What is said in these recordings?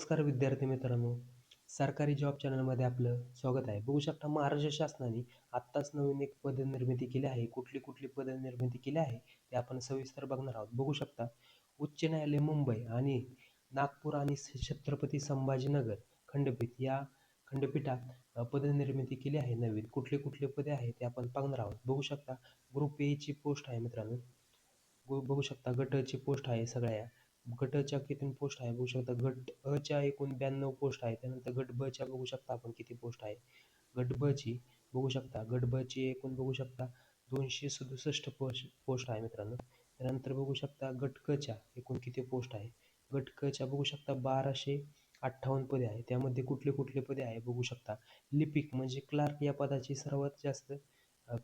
नमस्कार विद्यार्थी मित्रांनो सरकारी जॉब चॅनलमध्ये आपलं स्वागत आहे. बघू शकता महाराष्ट्र शासनाने आत्ताच नवीन एक पदनिर्मिती केली आहे. कुठली कुठली पदनिर्मिती केली आहे ते आपण सविस्तर बघणार आहोत. बघू शकता उच्च न्यायालय मुंबई आणि नागपूर आणि छत्रपती संभाजीनगर खंडपीठ या खंडपीठात पदनिर्मिती केली आहे नवीन. कुठले कुठले पदे आहे ते आपण बघणार आहोत. बघू शकता ग्रुप ए ची पोस्ट आहे मित्रांनो. बघू शकता गटची पोस्ट आहे सगळ्या. गटच्या किती पोस्ट आहे बघू शकता. गट अ च्या एकूण ब्याण्णव पोस्ट आहे. त्यानंतर गट ब च्या बघू शकता आपण किती पोस्ट आहे. गट ब ची बघू शकता. गट ब ची एकूण बघू शकता दोनशे सदुसष्ट पोस्ट पोस्ट आहे मित्रांनो. त्यानंतर बघू शकता गट क च्या एकूण किती पोस्ट आहे. गट क च्या बघू शकता बाराशे अठ्ठावन्न पदे आहे. त्यामध्ये कुठले कुठले पदे आहे बघू शकता. लिपिक म्हणजे क्लार्क या पदाची सर्वात जास्त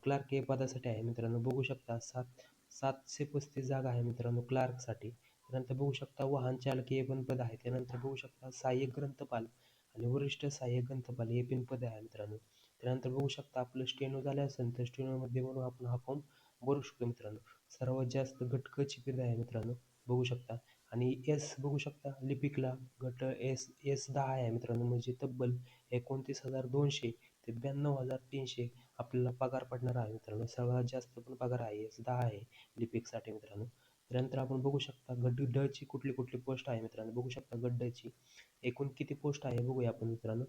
क्लार्क या पदासाठी आहे मित्रांनो. बघू शकता सात सातशे पस्तीस जागा आहे मित्रांनो क्लार्कसाठी. त्यानंतर बघू शकता वाहन चालक हे पण पद आहे. त्यानंतर बघू शकता सहाय्यक ग्रंथपाल आणि वरिष्ठ सहाय्यक ग्रंथपाल हे पण पद आहे मित्रांनो. त्यानंतर बघू शकता आपलं स्टेनो झालं असेल तर स्टेनोमध्ये म्हणून आपण हा फॉर्म भरू शकतो मित्रांनो. सर्वात जास्त गट क पद आहे मित्रांनो बघू शकता. आणि एस बघू शकता लिपिकला गट एस एस दहा आहे मित्रांनो म्हणजे तब्बल एकोणतीस हजार दोनशे ते ब्याण्णव हजार तीनशे आपल्याला पगार पडणार आहे मित्रांनो. सर्वात जास्त पण पगार आहे एस दहा आहे लिपिकसाठी मित्रांनो. त्यानंतर आपण बघू शकता गड्डची कुठली कुठली पोस्ट आहे मित्रांनो. बघू शकता गड्डची एकूण किती पोस्ट आहे बघूया आपण मित्रांनो.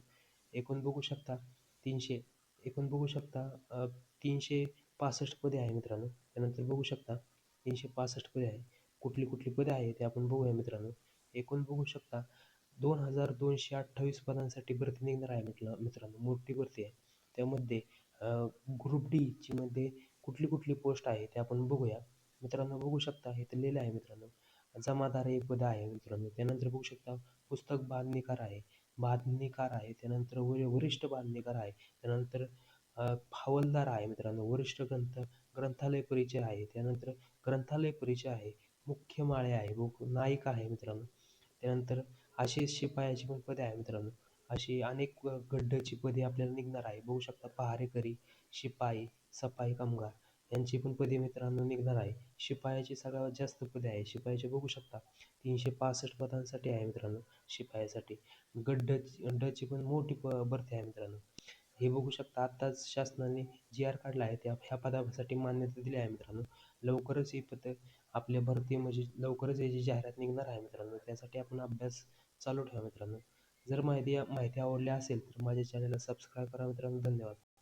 एकूण बघू शकता तीनशे एकूण बघू शकता तीनशे पासष्ट पदे आहे मित्रांनो. त्यानंतर बघू शकता तीनशे पासष्ट पदे आहे. कुठली कुठली पदे आहे ते आपण बघूया मित्रांनो. एकूण बघू शकता दोन हजार दोनशे अठ्ठावीस पदांसाठी भरती निघणार आहे म्हटलं मित्रांनो. मोठी भरती आहे. त्यामध्ये ग्रुप डी ची मध्ये कुठली कुठली पोस्ट आहे ते आपण बघूया. मित्रांनो बघू शकता हे तर लिहिलं आहे मित्रांनो. जमादार हे पद आहे मित्रांनो. त्यानंतर बघू शकता पुस्तक बांधणीकार आहे. बांधणीकार आहे. त्यानंतर वर वरिष्ठ बांधणीकार आहे. त्यानंतर अ, हवालदार आहे मित्रांनो. वरिष्ठ ग्रंथ ग्रंथालय परिचय आहे. त्यानंतर ग्रंथालय परिचय आहे. मुख्य माळे आहे. व नायिका आहे मित्रांनो. त्यानंतर अशी शिपायाची पण पदे आहे मित्रांनो. अशी अनेक गड्डची पदे आपल्याला निघणार आहे. बघू शकता पहारेकरी शिपाई सफाई कामगार. यांची पण पदे मित्रांनो निघणार आहे. शिपायाची सगळ्यात जास्त पदे आहे. शिपायाचे बघू शकता. तीनशे पासष्ट पदांसाठी आहे मित्रांनो शिपायासाठी. गड्ड गड्डची पण मोठी प भरती आहे मित्रांनो. हे बघू शकता आत्ताच शासनाने जी आर काढला आहे त्या ह्या पदासाठी मान्यता दिली आहे मित्रांनो. लवकरच ही पद आपल्या भरती म्हणजे लवकरच याची जाहिरात निघणार आहे मित्रांनो त्यासाठी आपण अभ्यास चालू ठेवा मित्रांनो. जर माहिती माहिती आवडली असेल तर माझ्या चॅनलला सबस्क्राईब करा मित्रांनो. धन्यवाद.